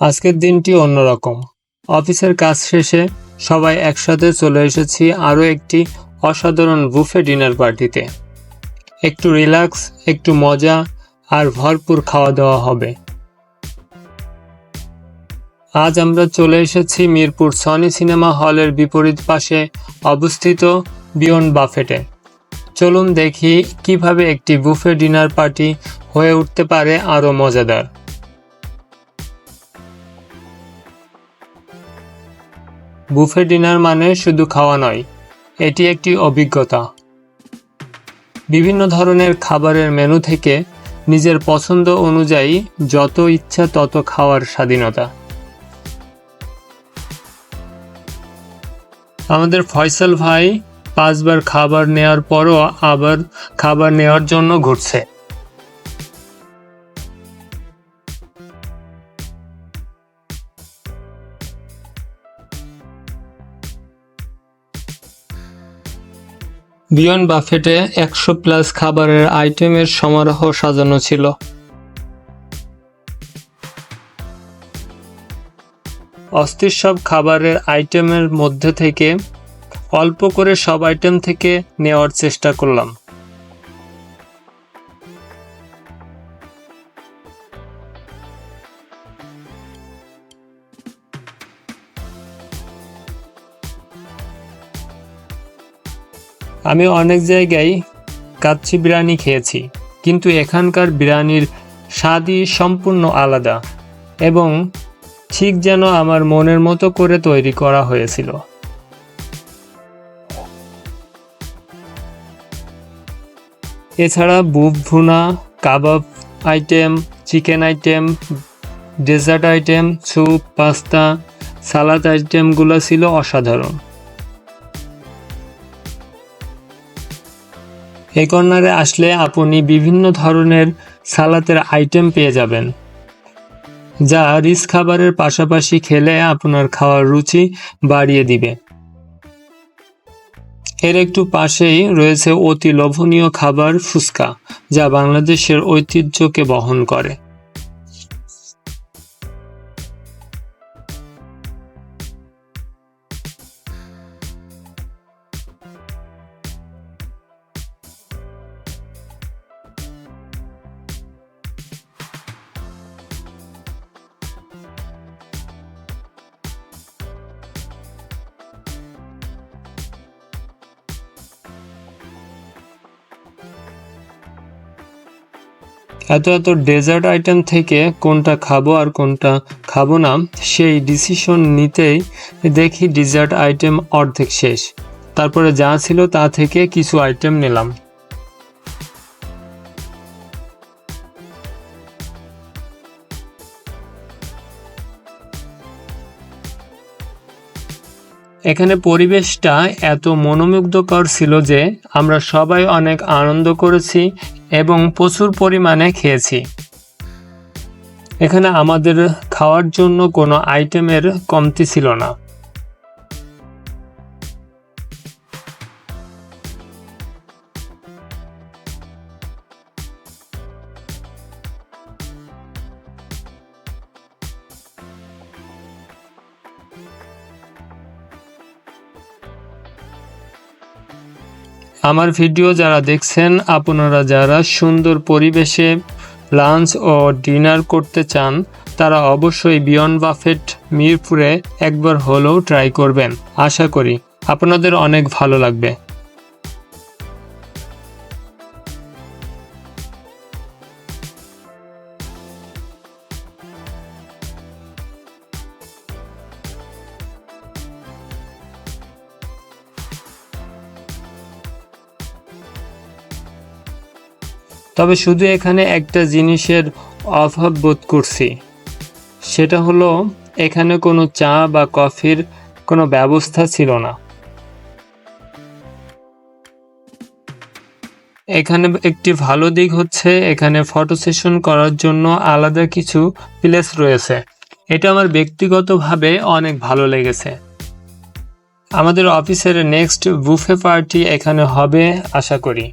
আজকের দিনটি অন্যরকম। অফিসের কাজ শেষে সবাই একসাথে চলে এসেছি আরও একটি অসাধারণ বুফে ডিনার পার্টিতে। একটু রিল্যাক্স, একটু মজা আর ভরপুর খাওয়া দাওয়া হবে। আজ আমরা চলে এসেছি মিরপুর সনি সিনেমা হলের বিপরীত পাশে অবস্থিত বিয়ন বাফেটে। চলুন দেখি কীভাবে একটি বুফে ডিনার পার্টি হয়ে উঠতে পারে আরও মজাদার। বুফে ডিনার মানে শুধু খাওয়া নয়, এটি একটি অভিজ্ঞতা। বিভিন্ন ধরনের খাবারের মেনু থেকে নিজের পছন্দ অনুযায়ী যত ইচ্ছা তত খাওয়ার স্বাধীনতা। আমাদের ফয়সাল ভাই পাঁচবার খাবার নেওয়ার পরও আবার খাবার নেওয়ার জন্য ঘুরছে। বিয়ন বাফেটে একশো প্লাস খাবারের আইটেমের সমারোহ সাজানো ছিল। অস্থির সব খাবারের আইটেমের মধ্যে থেকে অল্প করে সব আইটেম থেকে নেওয়ার চেষ্টা করলাম। আমি অনেক জায়গায় কাচ্চি বিরিয়ানি খেয়েছি, কিন্তু এখানকার বিরিয়ানির স্বাদই সম্পূর্ণ আলাদা এবং ঠিক যেন আমার মনের মতো করে তৈরি করা হয়েছিল। এছাড়া বুফ ভুনা, কাবাব item, chicken item, dessert item, soup, pasta, salad আইটেমগুলো ছিল অসাধারণ। এই কর্নারে আসলে আপনি বিভিন্ন ধরনের সালাতের আইটেম পেয়ে যাবেন, যা রিস খাবারের পাশাপাশি খেলে আপনার খাওয়ার রুচি বাড়িয়ে দিবে। এর একটু পাশেই রয়েছে অতি লোভনীয় খাবার ফুচকা, যা বাংলাদেশের ঐতিহ্যকে বহন করে। এত এত ডেজার্ট আইটেম থেকে কোনটা খাব আর কোনটা খাব না, সেই ডিসিশন নিতেই দেখি ডেজার্ট আইটেম অর্ধেক শেষ। তারপরে যা ছিল তা থেকে কিছু আইটেম নিলাম। এখানে পরিবেশটা এত মনোমুগ্ধকর ছিল যে আমরা সবাই অনেক আনন্দ করেছি এবং প্রচুর পরিমাণে খেয়েছি। এখানে আমাদের খাওয়ার জন্য কোনো আইটেমের কমতি ছিল না। আমার ভিডিও যারা দেখছেন, আপনারা যারা সুন্দর পরিবেশে লাঞ্চ ও ডিনার করতে চান, তারা অবশ্যই বিয়ন বাফেট মিরপুরে একবার হলেও ট্রাই করবেন। আশা করি আপনাদের অনেক ভালো লাগবে। তবে শুধু এখানে একটা জিনিসের অভাব বোধ করছি। সেটা হলো, এখানে কোনো চা বা কফির কোনো ব্যবস্থা ছিল না। এখানে একটি ভালো দিক হচ্ছে, এখানে ফটো সেশন করার জন্য আলাদা কিছু প্লেস রয়েছে। এটা আমার ব্যক্তিগতভাবে অনেক ভালো লেগেছে। আমাদের অফিসের নেক্সট বুফে পার্টি এখানে হবে, আশা করি।